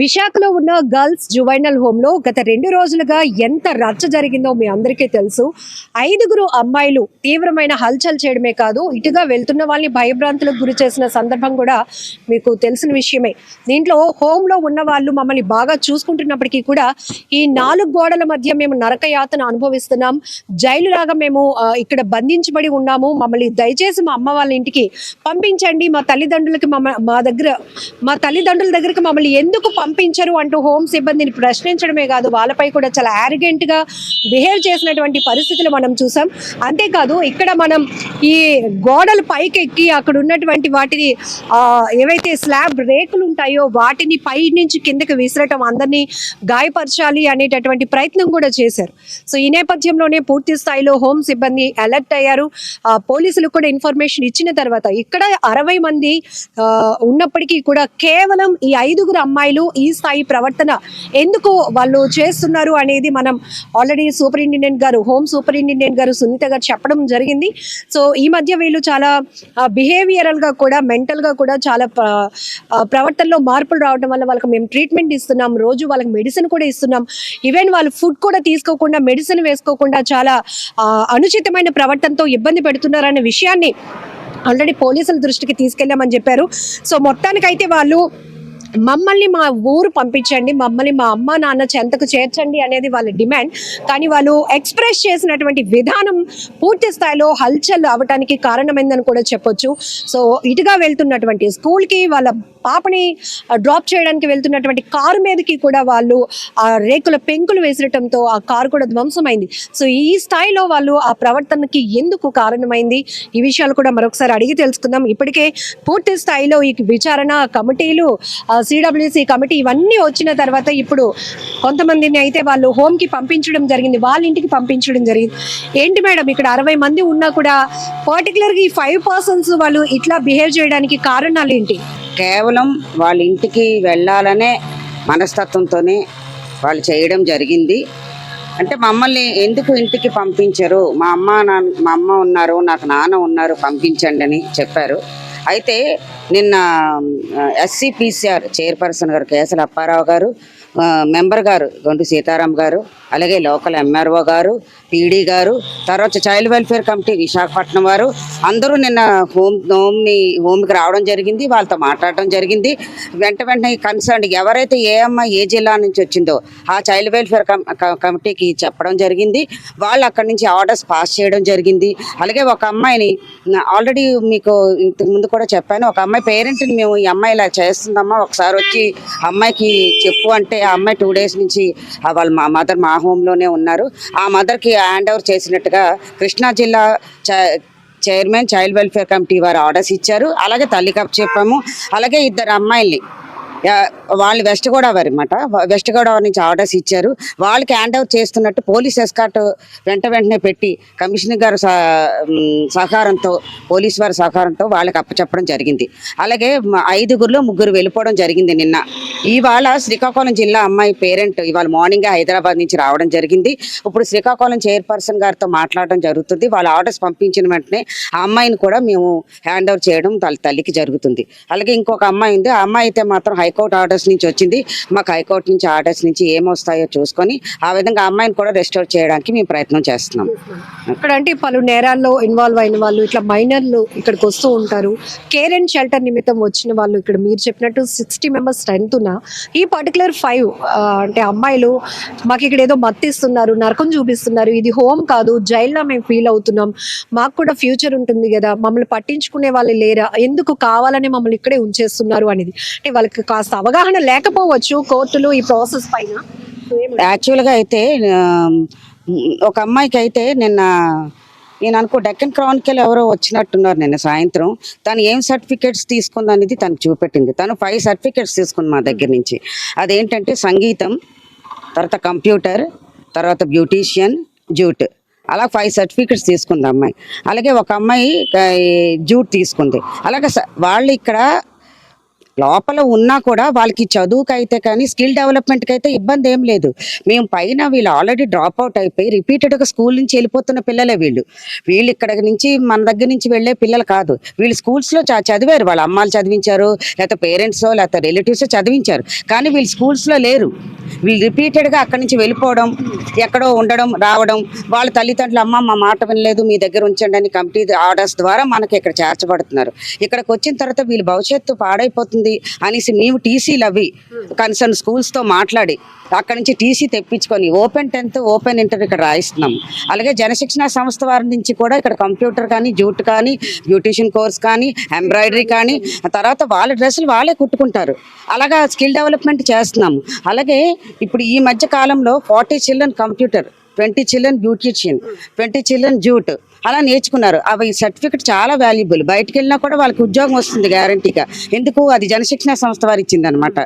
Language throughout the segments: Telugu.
విశాఖలో ఉన్న గర్ల్స్ జువైనల్ హోమ్లో గత రెండు రోజులుగా ఎంత రచ్చ జరిగిందో మీ అందరికీ తెలుసు. ఐదుగురు అమ్మాయిలు తీవ్రమైన హల్చల్ చేయడమే కాదు ఇటుగా వెళ్తున్న వాళ్ళని భయభ్రాంతులకు గురి చేసిన సందర్భం కూడా మీకు తెలిసిన విషయమే. దీంట్లో హోమ్లో ఉన్న వాళ్ళు మమ్మల్ని బాగా చూసుకుంటున్నప్పటికీ కూడా ఈ నాలుగు గోడల మధ్య మేము నరకయాతన అనుభవిస్తున్నాం. జైలు లాగా మేము ఇక్కడ బంధించబడి ఉన్నాము. మమ్మల్ని దయచేసి మా అమ్మ వాళ్ళ ఇంటికి పంపించండి. మా తల్లిదండ్రులకి మమ్మ మా దగ్గర మా తల్లిదండ్రుల దగ్గరికి మమ్మల్ని ఎందుకు పంపించరు అంటూ హోమ్ సిబ్బందిని ప్రశ్నించడమే కాదు వాళ్ళపై కూడా చాలా arrogant గా బిహేవ్ చేసినటువంటి పరిస్థితులు మనం చూసాం. అంతేకాదు ఇక్కడ మనం ఈ గోడలు పైకి ఎక్కి అక్కడ ఉన్నటువంటి వాటిని ఏవైతే స్లాబ్ రేకులు ఉంటాయో వాటిని పై నుంచి కిందకి విసిరటం అందరినీ గాయపరచాలి అనేటటువంటి ప్రయత్నం కూడా చేశారు. సో ఈ నేపథ్యంలోనే పూర్తి స్థాయిలో హోమ్ సిబ్బంది అలర్ట్ అయ్యారు. పోలీసులకు కూడా ఇన్ఫర్మేషన్ ఇచ్చిన తర్వాత ఇక్కడ అరవై మంది ఉన్నప్పటికీ కూడా కేవలం ఈ ఐదుగురు అమ్మాయిలు ఈ స్థాయి ప్రవర్తన ఎందుకు వాళ్ళు చేస్తున్నారు అనేది మనం ఆల్రెడీ సూపరింటెండెంట్ గారు హోమ్ సూపరింటెండెంట్ గారు సునీత గారు చెప్పడం జరిగింది. సో ఈ మధ్య వీళ్ళు చాలా బిహేవియరల్గా కూడా మెంటల్గా కూడా చాలా ప్రవర్తనలో మార్పులు రావడం వల్ల వాళ్ళకి మేము ట్రీట్మెంట్ ఇస్తున్నాం రోజు వాళ్ళకి మెడిసిన్ కూడా ఇస్తున్నాం. ఈవెన్ వాళ్ళు ఫుడ్ కూడా తీసుకోకుండా మెడిసిన్ వేసుకోకుండా చాలా అనుచితమైన ప్రవర్తనతో ఇబ్బంది పెడుతున్నారనే విషయాన్ని ఆల్రెడీ పోలీసుల దృష్టికి తీసుకెళ్ళామని చెప్పారు. సో మొత్తానికైతే వాళ్ళు మమ్మల్ని మా ఊరు పంపించండి మమ్మల్ని మా అమ్మ నాన్న చెంతకు చేర్చండి అనేది వాళ్ళ డిమాండ్. కానీ వాళ్ళు ఎక్స్ప్రెస్ చేసినటువంటి విధానం పూర్తి స్థాయిలో హల్చల్ అవటానికి కారణమైందని కూడా చెప్పొచ్చు. సో ఇటుగా వెళ్తున్నటువంటి స్కూల్కి వాళ్ళ పాపని డ్రాప్ చేయడానికి వెళ్తున్నటువంటి కారు మీదకి కూడా వాళ్ళు ఆ రేకుల పెంకులు వేసడంతో ఆ కారు కూడా ధ్వంసమైంది. సో ఈ స్థాయిలో వాళ్ళు ఆ ప్రవర్తనకి ఎందుకు కారణమైంది? ఈ విషయాలు కూడా మరొకసారి అడిగి తెలుసుకుందాం. ఇప్పటికే పూర్తి స్థాయిలో ఈ విచారణ కమిటీలు సిడబ్ల్యూసి కమిటీ ఇవన్నీ వచ్చిన తర్వాత ఇప్పుడు కొంతమందిని అయితే వాళ్ళు హోమ్కి పంపించడం జరిగింది వాళ్ళ ఇంటికి పంపించడం జరిగింది. ఏంటి మేడం ఇక్కడ అరవై మంది ఉన్నా కూడా పర్టికులర్గా ఈ ఫైవ్ పర్సన్స్ వాళ్ళు ఇట్లా బిహేవ్ చేయడానికి కారణాలు ఏంటి? కేవలం వాళ్ళ ఇంటికి వెళ్ళాలనే మనస్తత్వంతోనే వాళ్ళు చేయడం జరిగింది. అంటే మమ్మల్ని ఎందుకు ఇంటికి పంపించరు? మా అమ్మ నాన్న మా అమ్మ ఉన్నారు నాకు నాన్న ఉన్నారు పంపించండి అని చెప్పారు. అయితే నిన్న ఎస్సీపీసీఆర్ చైర్పర్సన్ గారు కేసల అప్పారావు గారు మెంబర్ గారు గొంటు సీతారాం గారు అలాగే లోకల్ ఎంఆర్ఓ గారు పీడీ గారు తర్వాత చైల్డ్ వెల్ఫేర్ కమిటీ విశాఖపట్నం వారు అందరూ నిన్న హోమ్ హోమ్ని హోమ్కి రావడం జరిగింది వాళ్ళతో మాట్లాడడం జరిగింది. వెంట వెంటనే కన్సర్న్ ఎవరైతే ఏ అమ్మాయి ఏ జిల్లా నుంచి వచ్చిందో ఆ చైల్డ్ వెల్ఫేర్ కమిటీకి చెప్పడం జరిగింది. వాళ్ళు అక్కడి నుంచి ఆర్డర్స్ పాస్ చేయడం జరిగింది. అలాగే ఒక అమ్మాయిని ఆల్రెడీ మీకు ఇంతకు ముందు కూడా చెప్పాను ఒక అమ్మాయి పేరెంట్ని మేము ఈ అమ్మాయి ఇలా చేస్తుందమ్మా ఒకసారి వచ్చి అమ్మాయికి చెప్పు అంటే ఆ అమ్మాయి టూ డేస్ నుంచి వాళ్ళ మా మదర్ మా హోమ్లోనే ఉన్నారు. ఆ మదర్కి హ్యాండ్ ఓవర్ చేసినట్టుగా కృష్ణా జిల్లా చ- చైర్మన్ చైల్డ్ వెల్ఫేర్ కమిటీ వారు ఆర్డర్స్ ఇచ్చారు. అలాగే తల్లి కప్ చెప్పాము. అలాగే ఇద్దరు అమ్మాయిల్ని వాళ్ళు వెస్ట్ గోదావరి అనమాట వెస్ట్ గోదావరి నుంచి ఆర్డర్స్ ఇచ్చారు. వాళ్ళకి హ్యాండ్ ఓవర్ చేస్తున్నట్టు పోలీస్ ఎస్కాట్ వెంట వెంటనే పెట్టి కమిషనర్ గారు సహ- సహకారంతో పోలీస్ వారి సహకారంతో వాళ్ళకి అప్పచెప్పడం జరిగింది. అలాగే ఐదుగురులో ముగ్గురు వెళ్ళిపోవడం జరిగింది నిన్న. ఇవాళ శ్రీకాకుళం జిల్లా అమ్మాయి పేరెంట్ ఇవాళ మార్నింగ్ హైదరాబాద్ నుంచి రావడం జరిగింది. ఇప్పుడు శ్రీకాకుళం చైర్పర్సన్ గారితో మాట్లాడడం జరుగుతుంది. వాళ్ళ ఆర్డర్స్ పంపించిన వెంటనే ఆ అమ్మాయిని కూడా మేము హ్యాండ్ ఓవర్ చేయడం తల్లికి జరుగుతుంది. అలాగే ఇంకొక అమ్మాయి ఉంది. ఆ అమ్మాయి అయితే మాత్రం హైకోర్టు ఆర్డర్స్ నుంచి వచ్చింది. మాకు హైకోర్టు నుంచి ఆర్డర్స్ నుంచి ఏమొస్తాయో చూసుకొని ఆ విధంగా అమ్మాయిని కూడా రెస్టోర్ చేయడానికి మేము ప్రయత్నం చేస్తున్నాం. ఇక్కడ అంటే పలు నేరాల్లో ఇన్వాల్వ్ అయిన వాళ్ళు ఇట్లా మైనర్లు ఇక్కడికి వస్తూ ఉంటారు. కేర్ అండ్ షెల్టర్ నిమిత్తం వచ్చిన వాళ్ళు ఇక్కడ మీరు చెప్పినట్టు సిక్స్టీ మెంబర్స్ స్ట్రెంత్ ఉన్న ఈ పర్టికులర్ ఫైవ్ అంటే అమ్మాయిలు మాకు ఇక్కడ ఏదో మత్తిస్తున్నారు నరకం చూపిస్తున్నారు. ఇది హోమ్ కాదు జైల్లో మేము ఫీల్ అవుతున్నాం. మాకు కూడా ఫ్యూచర్ ఉంటుంది కదా మమ్మల్ని పట్టించుకునే వాళ్ళు లేరా ఎందుకు కావాలని మమ్మల్ని ఇక్కడే ఉంచేస్తున్నారు అనేది. అంటే వాళ్ళకి కాస్త అవగాహన లేకపోవచ్చు కోర్టులు ఈ ప్రాసెస్ పైన? యాక్చువల్గా అయితే ఒక అమ్మాయికి అయితే నిన్న నేను అనుకో డెక్కన్ క్రానికల్ ఎవరో వచ్చినట్టున్నారు నిన్న సాయంత్రం. తను ఏం సర్టిఫికేట్స్ తీసుకుంది అనేది తనకు చూపెట్టింది. తను ఫైవ్ సర్టిఫికేట్స్ తీసుకుంది మా దగ్గర నుంచి. అదేంటంటే సంగీతం తర్వాత కంప్యూటర్ తర్వాత బ్యూటీషియన్ జూట్. అలా ఫైవ్ సర్టిఫికెట్స్ తీసుకుంది అమ్మాయి. అలాగే ఒక అమ్మాయి జూట్ తీసుకుంది. అలాగే వాళ్ళు ఇక్కడ లోపల ఉన్నా కూడా వాళ్ళకి చదువుకి అయితే కానీ స్కిల్ డెవలప్మెంట్కి అయితే ఇబ్బంది ఏం లేదు. మేము పైన వీళ్ళు ఆల్రెడీ డ్రాప్ అవుట్ అయిపోయి రిపీటెడ్గా స్కూల్ నుంచి వెళ్ళిపోతున్న పిల్లలే వీళ్ళు. వీళ్ళు ఇక్కడ నుంచి మన దగ్గర నుంచి వెళ్ళే పిల్లలు కాదు. వీళ్ళు స్కూల్స్లో చదివారు. వాళ్ళ అమ్మాలు చదివించారు లేకపోతే పేరెంట్స్ లేకపోతే రిలేటివ్స్ చదివించారు. కానీ వీళ్ళు స్కూల్స్లో లేరు. వీళ్ళు రిపీటెడ్గా అక్కడి నుంచి వెళ్ళిపోవడం ఎక్కడో ఉండడం రావడం వాళ్ళ తల్లిదండ్రులు అమ్మ మా మాట వినలేదు మీ దగ్గర ఉంచండి అని కమిటీ ఆర్డర్స్ ద్వారా మనకి ఇక్కడ చేర్చబడుతున్నారు. ఇక్కడికి వచ్చిన తర్వాత వీళ్ళ భవిష్యత్తు పాడైపోతుంది అనేసి మేము టీసీలు అవి కన్సర్న్ స్కూల్స్తో మాట్లాడి అక్కడి నుంచి టీసీ తెప్పించుకొని ఓపెన్ టెన్త్ ఓపెన్ ఇంటర్ ఇక్కడ రాయిస్తున్నాం. అలాగే జనశిక్షణ సంస్థ వారి నుంచి కూడా ఇక్కడ కంప్యూటర్ కానీ జూట్ కానీ బ్యూటీషియన్ కోర్స్ కానీ ఎంబ్రాయిడరీ కానీ తర్వాత వాళ్ళ డ్రెస్సులు వాళ్ళే కుట్టుకుంటారు. అలాగా స్కిల్ డెవలప్మెంట్ చేస్తున్నాము. అలాగే ఇప్పుడు ఈ మధ్య కాలంలో forty children computer. Twenty children beautician twenty children jute అలా నేర్చుకున్నారు. అవి సర్టిఫికెట్ చాలా వాల్యుబుల్. బయటకు వెళ్ళినా కూడా వాళ్ళకి ఉద్యోగం వస్తుంది గ్యారంటీగా. ఎందుకు? అది జనశిక్షణ సంస్థ వారు ఇచ్చింది అనమాట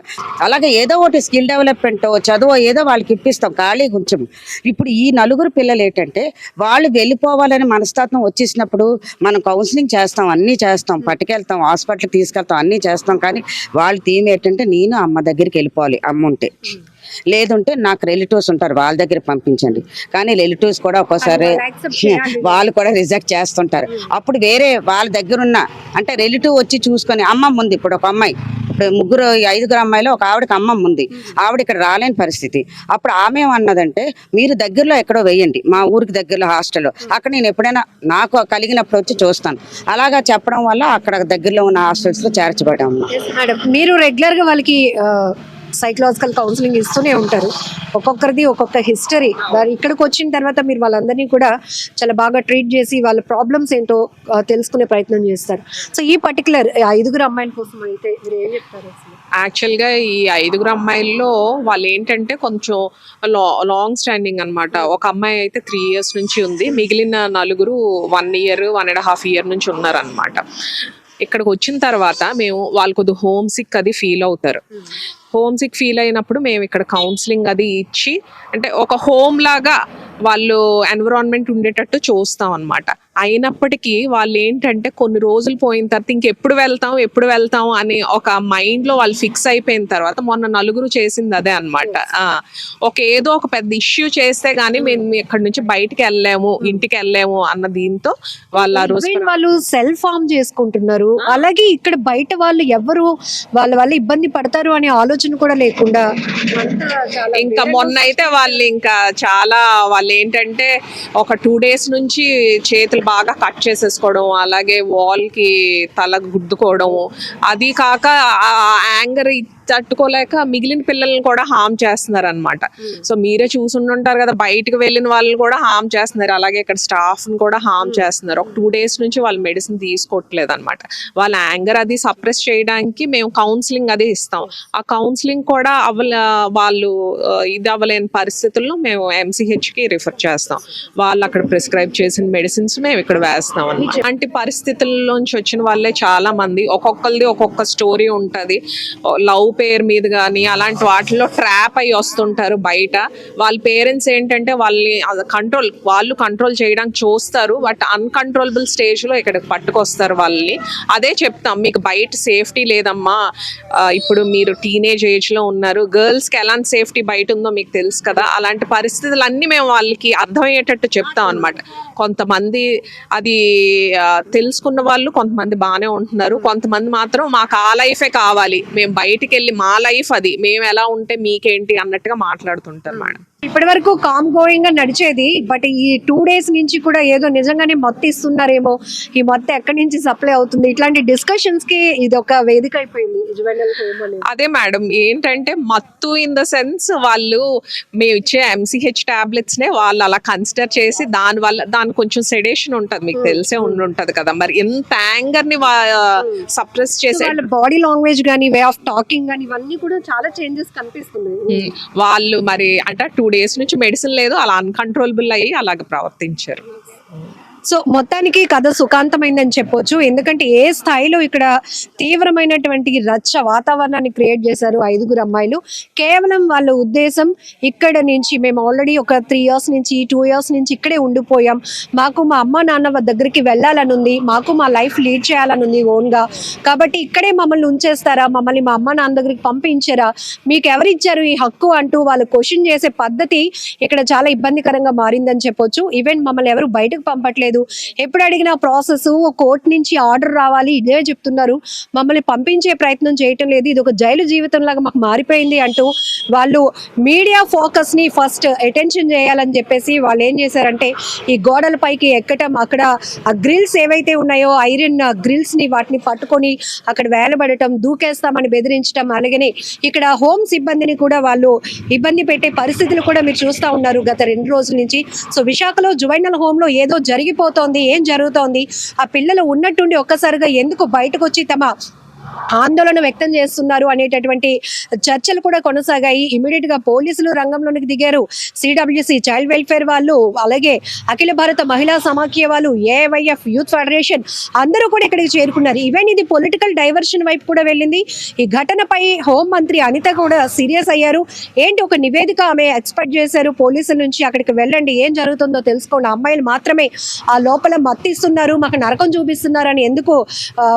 అలాగే ఏదో ఒకటి స్కిల్ డెవలప్మెంట్ చదువు ఏదో వాళ్ళకి ఇప్పిస్తాం. ఖాళీ కొంచెం ఇప్పుడు ఈ నలుగురు పిల్లలు ఏంటంటే వాళ్ళు వెళ్ళిపోవాలని మనస్తత్వం వచ్చేసినప్పుడు మనం కౌన్సిలింగ్ చేస్తాం అన్నీ చేస్తాం. పట్టుకెళ్తాం హాస్పిటల్కి తీసుకెళ్తాం అన్నీ చేస్తాం. కానీ వాళ్ళ థీమ్ ఏంటంటే నేను అమ్మ దగ్గరికి వెళ్ళిపోవాలి. అమ్మ ఉంటే. లేదంటే నాకు రిలేటివ్స్ ఉంటారు వాళ్ళ దగ్గర పంపించండి. కానీ రిలేటివ్స్ కూడా ఒక్కోసారి వాళ్ళు కూడా రిజెక్ట్ చేస్తుంటారు. అప్పుడు వేరే వాళ్ళ దగ్గర ఉన్న అంటే రిలేటివ్ వచ్చి చూసుకొని అమ్మమ్మ ఉంది ఇప్పుడు ఒక అమ్మాయి. ఇప్పుడు ముగ్గురు ఐదుగురు అమ్మాయిలో ఒక ఆవిడకి అమ్మమ్మ ఉంది. ఆవిడ ఇక్కడ రాలేని పరిస్థితి. అప్పుడు ఆమె ఏమన్నదంటే మీరు దగ్గరలో ఎక్కడో వేయండి మా ఊరికి దగ్గరలో హాస్టల్లో అక్కడ నేను ఎప్పుడైనా నాకు కలిగినప్పుడు వచ్చి చూస్తాను. అలాగా చెప్పడం వల్ల అక్కడ దగ్గరలో ఉన్న హాస్టల్స్లో చేర్చబడ్డాము. మీరు రెగ్యులర్గా వాళ్ళకి సైకలాజికల్ కౌన్సిలింగ్ ఇస్తూనే ఉంటారు. ఒక్కొక్కరిది ఒక్కొక్క హిస్టరీ దాని ఇక్కడికి వచ్చిన తర్వాత మీరు వాళ్ళందరినీ కూడా చాలా బాగా ట్రీట్ చేసి వాళ్ళ ప్రాబ్లమ్స్ ఏంటో తెలుసుకునే ప్రయత్నం చేస్తారు. సో ఈ పర్టికులర్ ఐదుగురు అమ్మాయిల కోసం అయితే మీరు ఏం చెప్తారు యాక్చువల్గా ఈ ఐదుగురు అమ్మాయిల్లో వాళ్ళు ఏంటంటే కొంచెం లా లాంగ్ స్టాండింగ్ అన్నమాట. ఒక అమ్మాయి అయితే త్రీ ఇయర్స్ నుంచి ఉంది. మిగిలిన నలుగురు one year one and half year నుంచి ఉన్నారనమాట ఇక్కడికి వచ్చిన తర్వాత మేము వాళ్ళు కొద్ది హోమ్ సిక్ అది ఫీల్ అవుతారు. హోమ్ సిక్ ఫీల్ అయినప్పుడు మేము ఇక్కడ కౌన్సిలింగ్ అది ఇచ్చి అంటే ఒక హోమ్ లాగా వాళ్ళు ఎన్విరాన్మెంట్ ఉండేటట్టు చూస్తాం అనమాట అయినప్పటికీ వాళ్ళు ఏంటంటే కొన్ని రోజులు పోయిన తర్వాత ఇంకెప్పుడు వెళ్తాం ఎప్పుడు వెళ్తాం అని ఒక మైండ్లో వాళ్ళు ఫిక్స్ అయిపోయిన తర్వాత మొన్న నలుగురు చేసింది అదే అనమాట ఒక ఏదో ఒక పెద్ద ఇష్యూ చేస్తే గానీ మేము ఇక్కడ నుంచి బయటికి వెళ్ళలేము ఇంటికి వెళ్ళలేము అన్న దీంతో వాళ్ళు ఆ రోజు వాళ్ళు సెల్ఫ్ ఫార్మ్ చేసుకుంటున్నారు. అలాగే ఇక్కడ బయట వాళ్ళు ఎవరు వాళ్ళ వల్ల ఇబ్బంది పడతారు అనే ఆలోచన కూడా లేకుండా ఇంకా మొన్న అయితే వాళ్ళు ఇంకా చాలా వాళ్ళు ఏంటంటే ఒక టూ డేస్ నుంచి చేతులు బాగా కట్ చేసేసుకోవడం అలాగే వాల్కి తల గుద్దుకోవడం అది కాక యాంగర్ తట్టుకోలేక మిగిలిన పిల్లల్ని కూడా హామ్ చేస్తున్నారు అనమాట సో మీరే చూసుంటారు కదా బయటకు వెళ్ళిన వాళ్ళు కూడా హామ్ చేస్తున్నారు. అలాగే ఇక్కడ స్టాఫ్ని కూడా హామ్ చేస్తున్నారు. ఒక టూ డేస్ నుంచి వాళ్ళు మెడిసిన్ తీసుకోవట్లేదు అనమాట వాళ్ళ యాంగర్ అది సప్రెస్ చేయడానికి మేము కౌన్సిలింగ్ అది ఇస్తాం. ఆ కౌన్సిలింగ్ కూడా అవ్వల వాళ్ళు ఇది అవ్వలేని పరిస్థితుల్లో మేము ఎంసీహెచ్కి రిఫర్ చేస్తాం. వాళ్ళు అక్కడ ప్రిస్క్రైబ్ చేసిన మెడిసిన్స్ మేము ఇక్కడ వేస్తాం అన్నమాట అలాంటి పరిస్థితుల్లోంచి వచ్చిన వాళ్ళే చాలా మంది. ఒక్కొక్కరిది ఒక్కొక్క స్టోరీ ఉంటది. లవ్ పేరు మీద కానీ అలాంటి వాటిలో ట్రాప్ అయ్యి వస్తుంటారు బయట. వాళ్ళ పేరెంట్స్ ఏంటంటే వాళ్ళని కంట్రోల్ వాళ్ళు కంట్రోల్ చేయడానికి చూస్తారు బట్ అన్కంట్రోలబుల్ స్టేజ్లో ఇక్కడికి పట్టుకొస్తారు వాళ్ళని. అదే చెప్తాం మీకు బయట సేఫ్టీ లేదమ్మా. ఇప్పుడు మీరు టీనేజ్ ఏజ్లో ఉన్నారు గర్ల్స్కి ఎలాంటి సేఫ్టీ బయట ఉందో మీకు తెలుసు కదా. అలాంటి పరిస్థితులన్నీ మేము వాళ్ళకి అర్థమయ్యేటట్టు చెప్తాం అనమాట కొంతమంది అది తెలుసుకున్న వాళ్ళు కొంతమంది బాగానే ఉంటున్నారు. కొంతమంది మాత్రం మాకు ఆ లైఫే కావాలి. మేము బయటికి వెళ్ళి మా లైఫ్ అది. మేము ఎలా ఉంటే మీకేంటి అన్నట్టుగా మాట్లాడుతుంటారు మేడం. ఇప్పటి వరకు కామ్ గోయింగ్గా నడిచేది బట్ ఈ టూ డేస్ నుంచి కూడా ఏదో నిజంగానే మత్తు ఇస్తున్నారేమో ఈ మత్తు ఎక్కడి నుంచి సప్లై అవుతుంది? ఇట్లాంటి డిస్కషన్స్కి ఇది ఒక వేదిక అయిపోయింది అదే మేడం ఏంటంటే మత్తు ఇన్ ద సెన్స్ వాళ్ళు మేము ఇచ్చే ఎంసీహెచ్ టాబ్లెట్స్ నే వాళ్ళు అలా కన్సిడర్ చేసి దాని వల్ల దాని కొంచెం సెడేషన్ ఉంటది మీకు తెలిసే ఉండి ఉంటది కదా. మరి ఎంత యాంగర్ని సప్రెస్ చేసే వాళ్ళ బాడీ లాంగ్వేజ్ కానీ వే ఆఫ్ టాకింగ్ కానీ ఇవన్నీ కూడా చాలా చేంజెస్ కనిపిస్తున్నాయి. వాళ్ళు మరి అంటే టూ డేస్ నుంచి మెడిసిన్ లేదు అలా అన్కంట్రోలబుల్ అయ్యి అలాగ ప్రవర్తించారు. సో మొత్తానికి కథ సుఖాంతమైందని చెప్పొచ్చు. ఎందుకంటే ఏ స్థాయిలో ఇక్కడ తీవ్రమైనటువంటి రచ్చ వాతావరణాన్ని క్రియేట్ చేశారు ఐదుగురు అమ్మాయిలు. కేవలం వాళ్ళ ఉద్దేశం ఇక్కడ నుంచి మేము ఆల్రెడీ ఒక త్రీ ఇయర్స్ నుంచి టూ ఇయర్స్ నుంచి ఇక్కడే ఉండిపోయాం. మాకు మా అమ్మ నాన్న దగ్గరికి వెళ్ళాలని ఉంది. మాకు మా లైఫ్ లీడ్ చేయాలని ఉంది ఓన్గా. కాబట్టి ఇక్కడే మమ్మల్ని ఉంచేస్తారా? మమ్మల్ని మా అమ్మ నాన్న దగ్గరికి పంపించారా? మీకు ఎవరిచ్చారు ఈ హక్కు అంటూ వాళ్ళు క్వశ్చన్ చేసే పద్ధతి ఇక్కడ చాలా ఇబ్బందికరంగా మారిందని చెప్పొచ్చు. ఈవెన్ మమ్మల్ని ఎవరు బయటకు పంపట్లేదు. ఎప్పుడు అడిగినా ప్రాసెస్ కోర్టు నుంచి ఆర్డర్ రావాలి ఇదే చెప్తున్నారు. మమ్మల్ని పంపించే ప్రయత్నం చేయటం లేదు. ఇది ఒక జైలు జీవితం లాగా మాకు మారిపోయింది అంటూ వాళ్ళు మీడియా ఫోకస్ని ఫస్ట్ అటెన్షన్ చేయాలని చెప్పేసి వాళ్ళు ఏం చేశారంటే ఈ గోడల పైకి ఎక్కటం అక్కడ ఆ గ్రిల్స్ ఏవైతే ఉన్నాయో ఐరన్ గ్రిల్స్ని వాటిని పట్టుకొని అక్కడ వేలబడటం దూకేస్తామని బెదిరించడం అలాగనే ఇక్కడ హోమ్ సిబ్బందిని కూడా వాళ్ళు ఇబ్బంది పెట్టే పరిస్థితులు కూడా మీరు చూస్తూ ఉన్నారు గత రెండు రోజుల నుంచి. సో విశాఖలో జువైనల్ హోమ్లో ఏదో జరిగిపోతోంది ఏం జరుగుతోంది? ఆ పిల్లలు ఉన్నట్టుండి ఒక్కసారిగా ఎందుకు బయటకు వచ్చి తమ ఆందోళన వ్యక్తం చేస్తున్నారు అనేటటువంటి చర్చలు కూడా కొనసాగాయి. ఇమీడియట్గా పోలీసులు రంగంలోనికి దిగారు. సిడబ్ల్యూసి చైల్డ్ వెల్ఫేర్ వాళ్ళు అలాగే అఖిల భారత మహిళా సమాఖ్య వాళ్ళు ఏవైఎఫ్ యూత్ ఫెడరేషన్ అందరూ కూడా ఇక్కడికి చేరుకున్నారు. ఈవెన్ ఇది పొలిటికల్ డైవర్షన్ వైపు కూడా వెళ్ళింది. ఈ ఘటనపై హోం మంత్రి అనిత కూడా సీరియస్ అయ్యారు. ఏంటి ఒక నివేదిక ఆమె ఎక్స్పెక్ట్ చేశారు? పోలీసుల నుంచి అక్కడికి వెళ్ళండి. ఏం జరుగుతుందో తెలుసుకోండి. అమ్మాయిలు మాత్రమే ఆ లోపల మత్తిస్తున్నారు. మాకు నరకం చూపిస్తున్నారు అని ఎందుకు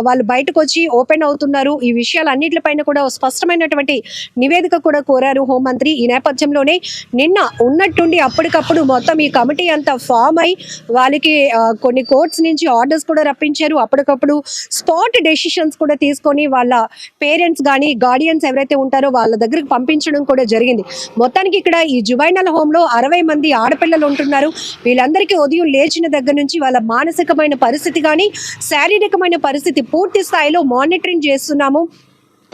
వాళ్ళు బయటకు వచ్చి ఓపెన్ అవుతున్నారు? ఈ విషయాలన్నింటిపైన కూడా స్పష్టమైనటువంటి నివేదిక కూడా కోరారు హోంమంత్రి. ఈ నేపథ్యంలోనే నిన్న ఉన్నట్టుండి అప్పటికప్పుడు మొత్తం ఈ కమిటీ అంతా ఫామ్ అయి వాళ్ళకి కొన్ని కోర్ట్స్ నుంచి ఆర్డర్స్ కూడా రప్పించారు. అప్పటికప్పుడు స్పాట్ డెసిషన్స్ కూడా తీసుకొని వాళ్ళ పేరెంట్స్ కానీ గార్డియన్స్ ఎవరైతే ఉంటారో వాళ్ళ దగ్గరకు పంపించడం కూడా జరిగింది. మొత్తానికి ఇక్కడ ఈ జువైనల్ హోమ్లో అరవై మంది ఆడపిల్లలు ఉంటున్నారు. వీళ్ళందరికీ ఉదయం లేచిన దగ్గర నుంచి వాళ్ళ మానసికమైన పరిస్థితి కానీ శారీరకమైన పరిస్థితి పూర్తి స్థాయిలో మానిటరింగ్ చేస్తున్నాము.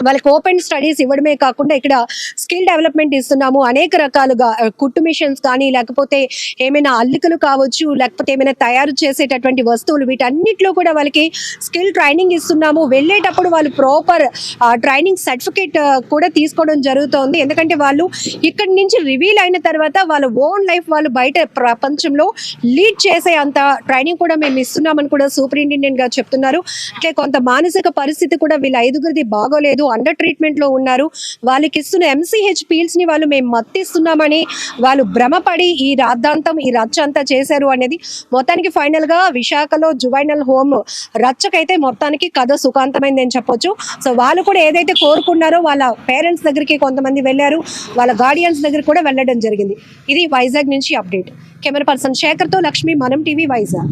వాళ్ళకి ఓపెన్ స్టడీస్ ఇవ్వడమే కాకుండా ఇక్కడ స్కిల్ డెవలప్మెంట్ ఇస్తున్నాము. అనేక రకాలుగా కుట్టు మిషన్స్ కానీ లేకపోతే ఏమైనా అల్లికలు కావచ్చు లేకపోతే ఏమైనా తయారు చేసేటటువంటి వస్తువులు వీటన్నిటిలో కూడా వాళ్ళకి స్కిల్ ట్రైనింగ్ ఇస్తున్నాము. వెళ్ళేటప్పుడు వాళ్ళు ప్రాపర్ ట్రైనింగ్ సర్టిఫికేట్ కూడా తీసుకోవడం జరుగుతోంది. ఎందుకంటే వాళ్ళు ఇక్కడి నుంచి రివీల్ అయిన తర్వాత వాళ్ళ ఓన్ లైఫ్ వాళ్ళు బయట ప్రపంచంలో లీడ్ చేసే అంత ట్రైనింగ్ కూడా మేము ఇస్తున్నామని కూడా సూపరింటెండెంట్గా చెప్తున్నారు. అంటే కొంత మానసిక పరిస్థితి కూడా వీళ్ళ ఐదుగురిది బాగోలేదు. అండర్ ట్రీట్మెంట్లో ఉన్నారు. వాళ్ళకి ఇస్తున్న ఎంసీహెచ్ పీల్స్ని వాళ్ళు మేము మత్తిస్తున్నామని వాళ్ళు భ్రమపడి ఈ రాద్ధాంతం ఈ రచ్చ అంతా చేశారు అనేది మొత్తానికి ఫైనల్గా విశాఖలో జువైనల్ హోమ్ రచ్చకైతే మొత్తానికి కథ సుఖాంతమైంది అని చెప్పొచ్చు. సో వాళ్ళు కూడా ఏదైతే కోరుకున్నారో వాళ్ళ పేరెంట్స్ దగ్గరికి కొంతమంది వెళ్ళారు. వాళ్ళ గార్డియన్స్ దగ్గర కూడా వెళ్ళడం జరిగింది. ఇది వైజాగ్ నుంచి అప్డేట్ కెమెరా పర్సన్ శేఖర్తో లక్ష్మి మనం టీవీ వైజాగ్.